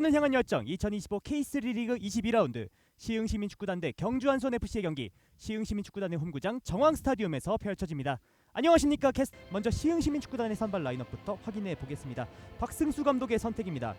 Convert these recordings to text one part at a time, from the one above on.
는 향한 열정 2025 K3 리그 22라운드 시흥시민축구단 대 경주한손FC의 경기 시흥시민축구단의 홈구장 정왕스타디움에서 펼쳐집니다. 안녕하십니까 캐스 먼저 시흥시민축구단의 선발 라인업부터 확인해 보겠습니다. 박승수 감독의 선택입니다.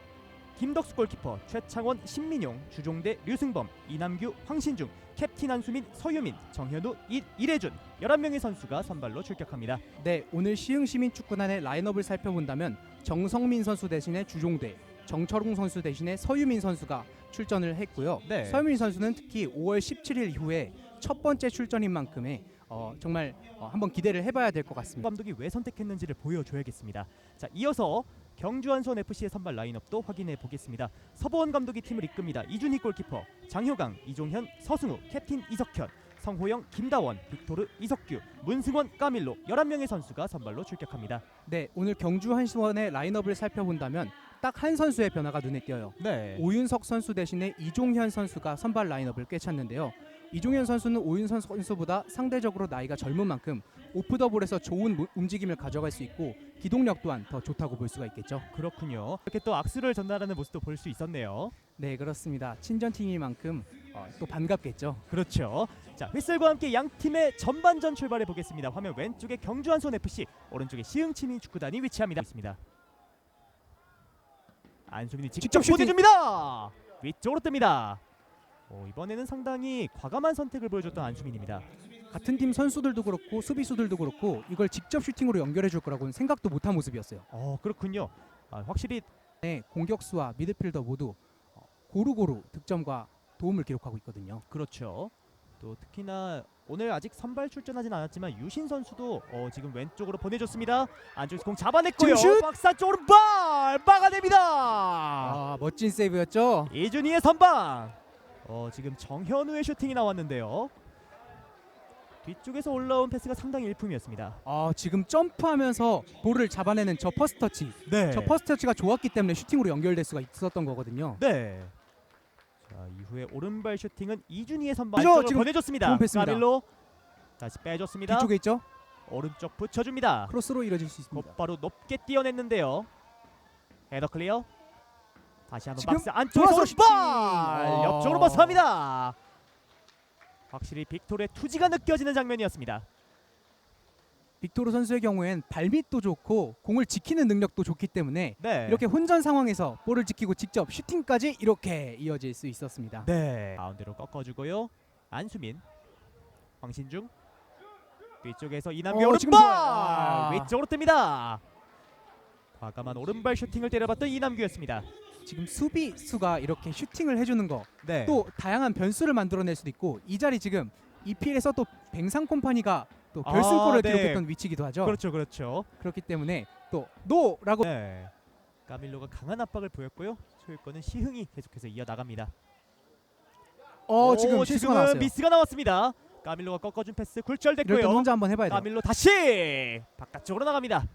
김덕수 골키퍼, 최창원, 신민용, 주종대, 류승범, 이남규, 황신중, 캡틴 한수민, 서유민, 정현우, 이, 이래준 11명의 선수가 선발로 출격합니다. 네, 오늘 시흥시민축구단의 라인업을 살펴본다면 정성민 선수 대신에 주종대, 정철웅 선수 대신에 서유민 선수가 출전을 했고요. 네. 서유민 선수는 특히 5월 17일 이후에 첫 번째 출전인 만큼의 어, 정말 어, 한번 기대를 해봐야 될 것 같습니다. 감독이 왜 선택했는지를 보여줘야겠습니다. 자, 이어서 경주한선 FC의 선발 라인업도 확인해 보겠습니다. 서보원 감독이 팀을 이끕니다. 이준희 골키퍼, 장효강, 이종현, 서승우, 캡틴 이석현, 성호영, 김다원, 빅토르, 이석규, 문승원, 까밀로 11명의 선수가 선발로 출격합니다. 네, 오늘 경주 한수원의 라인업을 살펴본다면 딱 한 선수의 변화가 눈에 띄어요. 네. 오윤석 선수 대신에 이종현 선수가 선발 라인업을 꿰찼는데요. 이종현 선수는 오윤석 선수보다 상대적으로 나이가 젊은 만큼 오프 더블에서 좋은 무- 움직임을 가져갈 수 있고 기동력 또한 더 좋다고 볼 수가 있겠죠. 그렇군요. 이렇게 또 악수를 전달하는 모습도 볼 수 있었네요. 네, 그렇습니다. 친전팀이만큼 어, 또 반갑겠죠. 그렇죠. 자, 휘슬과 함께 양 팀의 전반전 출발해 보겠습니다. 화면 왼쪽에 경주한손 FC, 오른쪽에 시흥치민 축구단이 위치합니다. 있습니다. 안수민이 직접, 직접 슈팅! 보내줍니다. 위쪽으로 뜹니다. 오, 이번에는 상당히 과감한 선택을 보여줬던 안수민입니다. 같은 팀 선수들도 그렇고 수비수들도 그렇고 이걸 직접 슈팅으로 연결해 줄 거라고는 생각도 못한 모습이었어요. 어, 그렇군요. 아, 확실히 네, 공격수와 미드필더 모두 어, 고루고루 득점과 도움을 기록하고 있거든요. 그렇죠. 또 특히나 오늘 아직 선발 출전하진 않았지만 유신 선수도 어, 지금 왼쪽으로 보내줬습니다. 안쪽에서 공 잡아냈고요. 지금 슛! 박스 안쪽으로 발 막아냅니다. 아, 멋진 세이브였죠. 이준희의 선방. 어, 지금 정현우의 슈팅이 나왔는데요. 뒤쪽에서 올라온 패스가 상당히 일품이었습니다. 아, 지금 점프하면서 볼을 잡아내는 저 퍼스트 터치. 네. 저 퍼스트 터치가 좋았기 때문에 슈팅으로 연결될 수가 있었던 거거든요. 네. 자 이후에 오른발 슈팅은 이준희의 선방 그죠? 안쪽으로 지금 보내줬습니다. 패스입니다. 까밀로 다시 빼줬습니다. 뒤쪽에 있죠? 오른쪽 붙여줍니다. 크로스로 이뤄질 수 있습니다. 곧바로 높게 뛰어냈는데요. 헤더 클리어. 다시 한번 지금 박스 안쪽에서 좋았어, 슈팅! 발 어. 옆쪽으로 벗어납니다. 확실히 빅토르의 투지가 느껴지는 장면이었습니다. 빅토르 선수의 경우엔 발밑도 좋고 공을 지키는 능력도 좋기 때문에 네. 이렇게 혼전 상황에서 볼을 지키고 직접 슈팅까지 이렇게 이어질 수 있었습니다. 네. 가운데로 꺾어주고요. 안수민, 황신중 뒤쪽에서 이남규 어, 지금 오른발 좋아요. 아. 위쪽으로 뜹니다. 과감한 오른발 슈팅을 때려봤던 이남규였습니다. 지금 수비수가 이렇게 슈팅을 해주는 거 또 네. 다양한 변수를 만들어낼 수도 있고 이 자리 지금 EPL에서 또 뱅상 콤파니가 또 결승골을 아, 네. 기록했던 위치기도 하죠. 그렇죠, 그렇죠. 그렇기 때문에 또 노라고 네. 까밀로가 강한 압박을 보였고요. 소유권은 시흥이 계속해서 이어 나갑니다. 어 지금 실수가 나왔어요. 미스가 나왔습니다. 까밀로가 꺾어준 패스 이럴 굴절됐고요. 혼자 한번 해봐야 돼요. 까밀로 다시 바깥쪽으로 나갑니다.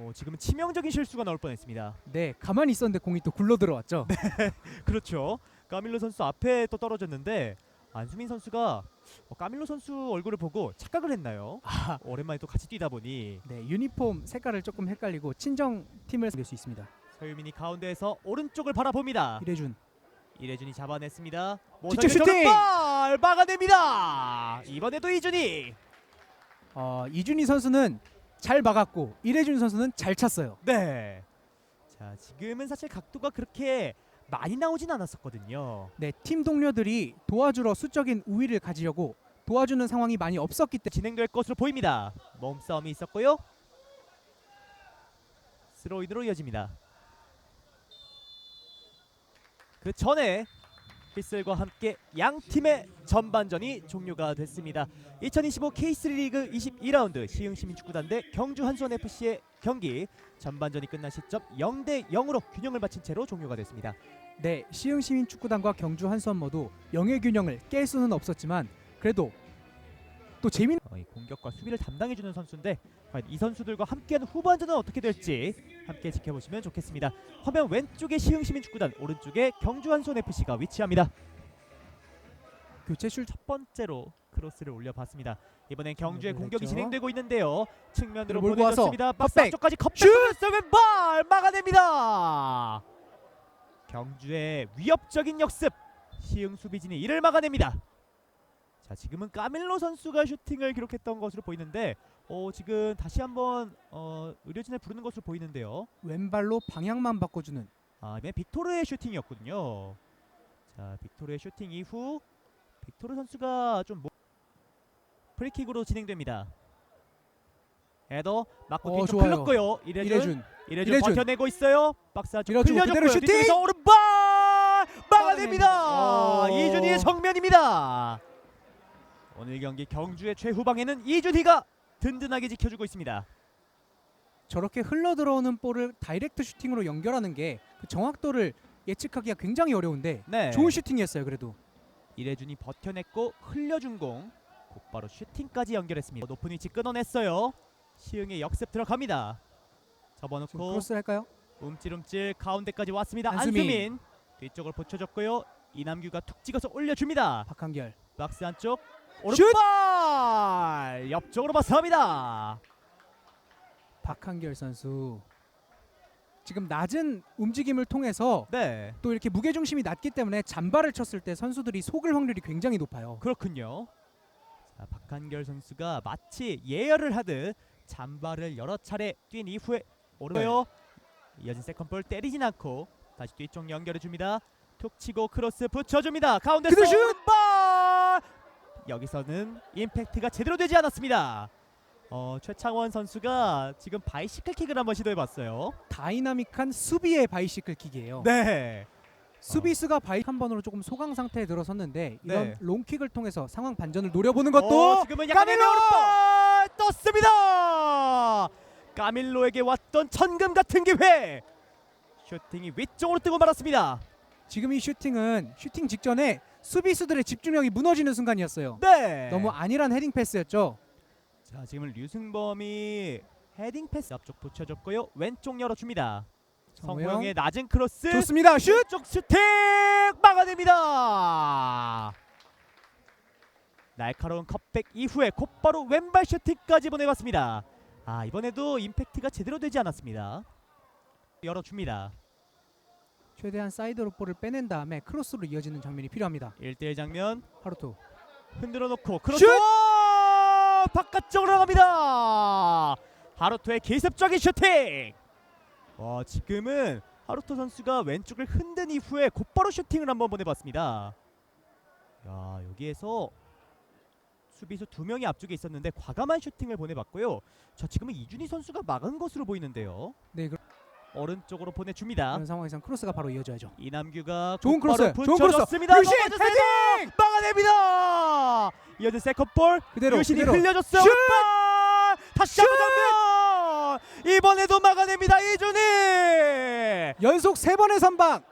오, 지금은 치명적인 실수가 나올 뻔했습니다. 네 가만히 있었는데 공이 또 굴러 들어왔죠. 그렇죠. 까밀로 선수 앞에 또 떨어졌는데 안수민 선수가 어, 까밀로 선수 얼굴을 보고 착각을 했나요? 아, 오랜만에 또 같이 뛰다 보니 네 유니폼 색깔을 조금 헷갈리고 친정 팀을 낼수 있습니다. 서유민이 가운데에서 오른쪽을 바라봅니다. 이래준 이래준이 잡아냈습니다. 직접 슈팅! 발 막아냅니다. 이번에도 이준이. 어, 이준희 선수는 잘 막았고 이래준 선수는 잘 찼어요. 네. 자 지금은 사실 각도가 그렇게 많이 나오진 않았었거든요. 네, 팀 동료들이 도와주러 수적인 우위를 가지려고 도와주는 상황이 많이 없었기 때문에 진행될 것으로 보입니다. 몸싸움이 있었고요. 스로인으로 이어집니다. 그 전에 휘슬과 함께 양 팀의 전반전이 종료가 됐습니다. 2025 K3 리그 22라운드 시흥시민축구단 대 경주 한수원 FC의 경기 전반전이 끝난 시점 0대 0으로 균형을 맞춘 채로 종료가 됐습니다. 네, 시흥시민 축구단과 경주 한수원 모두 영예 균형을 깰 수는 없었지만 그래도 또 재밌는 어, 이 공격과 수비를 담당해주는 선수인데 이 선수들과 함께하는 후반전은 어떻게 될지 함께 지켜보시면 좋겠습니다. 화면 왼쪽에 시흥시민축구단, 오른쪽에 경주한손 FC가 위치합니다. 교체출 첫 번째로 크로스를 올려봤습니다. 이번엔 경주의 네, 공격이. 진행되고 있는데요. 측면으로 보내줬습니다. 박스 컵백. 앞쪽까지 컵백 왼발 막아냅니다. 경주의 위협적인 역습 시흥 수비진이 이를 막아냅니다. 자 지금은 까밀로 선수가 슈팅을 기록했던 것으로 보이는데 어 지금 다시 한번 어 의료진을 부르는 것으로 보이는데요. 왼발로 방향만 바꿔주는 아 이번에 빅토르의 슈팅이었거든요. 자 빅토르의 슈팅 이후 빅토르 선수가 좀 모... 프리킥으로 진행됩니다. 헤더 맞고 어, 뒤쪽 좋아요. 흘렀고요. 이래준 이래준 이래준 이래준. 버텨내고 있어요. 박스 안쪽 밀어주고 흘려줬고요. 그대로 슈팅! 뒤쪽에서 오른발 막아냅니다. 오. 이준희의 정면입니다. 오늘 경기 경주의 최후방에는 이준희가 든든하게 지켜주고 있습니다. 저렇게 흘러 들어오는 볼을 다이렉트 슈팅으로 연결하는 게 그 정확도를 예측하기가 굉장히 어려운데 네. 좋은 슈팅이었어요. 그래도 이래준이 버텨냈고 흘려준 공 곧바로 슈팅까지 연결했습니다. 높은 위치 끊어냈어요. 시흥의 역습 들어갑니다. 접어놓고 크로스 할까요? 움찔움찔 가운데까지 왔습니다. 안수민. 안수민 뒤쪽을 붙여줬고요. 이남규가 툭 찍어서 올려줍니다. 박한결 박스 안쪽 슛! 오른발 옆쪽으로 벗어납니다. 박한결 선수 지금 낮은 움직임을 통해서 네 또 이렇게 무게 중심이 낮기 때문에 잔발을 쳤을 때 선수들이 속을 확률이 굉장히 높아요. 그렇군요. 자, 박한결 선수가 마치 예열을 하듯 잔발을 여러 차례 뛴 이후에 오르고요. 이어진 세컨볼 때리진 않고 다시 뒤쪽 연결해 줍니다. 툭 치고 크로스 붙여줍니다. 가운데서 그대로 슛! 여기서는 임팩트가 제대로 되지 않았습니다. 어, 최창원 선수가 지금 바이시클 킥을 한번 시도해봤어요. 다이나믹한 수비의 바이시클 킥이에요. 네. 수비수가 바이 한 번으로 조금 소강 상태에 들어섰는데 이런 네. 롱킥을 통해서 상황 반전을 노려보는 어, 것도 지금은 약간 까밀로! 떴습니다. 까밀로에게 왔던 천금 같은 기회. 슈팅이 위쪽으로 뜨고 말았습니다. 지금 이 슈팅은 슈팅 직전에 수비수들의 집중력이 무너지는 순간이었어요. 네. 너무 안일한 헤딩 패스였죠. 자 지금은 류승범이 헤딩 패스 앞쪽 붙여줬고요. 왼쪽 열어줍니다. 성호영의 낮은 크로스. 좋습니다. 슛! 왼쪽 슈팅 막아냅니다. 날카로운 컵백 이후에 곧바로 왼발 슈팅까지 보내봤습니다. 아 이번에도 임팩트가 제대로 되지 않았습니다. 열어줍니다. 최대한 사이드로 볼을 빼낸 다음에 크로스로 이어지는 장면이 필요합니다. 1대1 장면 하루토 흔들어 놓고 크로스 슛! 바깥쪽으로 나갑니다. 하루토의 기습적인 슈팅. 와 지금은 하루토 선수가 왼쪽을 흔든 이후에 곧바로 슈팅을 한번 보내봤습니다. 야 여기에서 수비수 두 명이 앞쪽에 있었는데 과감한 슈팅을 보내봤고요. 자 지금은 이준희 선수가 막은 것으로 보이는데요. 네 그런 오른 쪽으로 보내줍니다. 상황에선 크로스가 바로 이어져야죠. 이남규가 좋은 크로스, 좋은 크로스. 붙여줬습니다. 유신 넘어졌어요. 막아냅니다. 이어진 세컨볼 그대로 유신이 그대로 흘려줬어요. 슛! 오른발! 다시 장면 이번에도 막아냅니다. 이준희. 연속 세 번의 선방.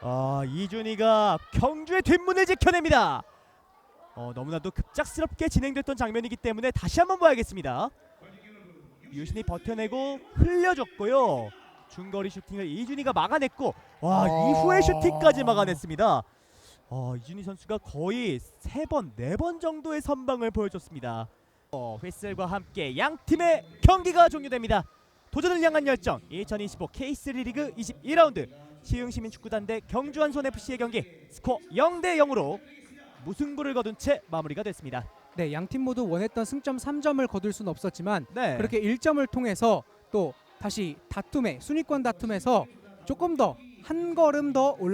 아 이준희가 경주의 뒷문을 지켜냅니다. 어, 너무나도 급작스럽게 진행됐던 장면이기 때문에 다시 한번 봐야겠습니다. 유신이 버텨내고 흘려줬고요. 중거리 슈팅을 이준희가 막아냈고 와 아. 이후에 슈팅까지 막아냈습니다. 어, 이준희 선수가 거의 세 번, 네 번 정도의 선방을 보여줬습니다. 어, 휘슬과 함께 양 팀의 경기가 종료됩니다. 도전을 향한 열정 2025 K3 리그 21라운드 시흥시민 축구단 대 경주한손 FC의 경기 스코어 0대 0으로 무승부를 거둔 채 마무리가 됐습니다. 네, 양 팀 모두 원했던 승점 3점을 거둘 수는 없었지만 네. 그렇게 1점을 통해서 또 다시 다툼에 순위권 다툼에서 조금 더 한 걸음 더 올라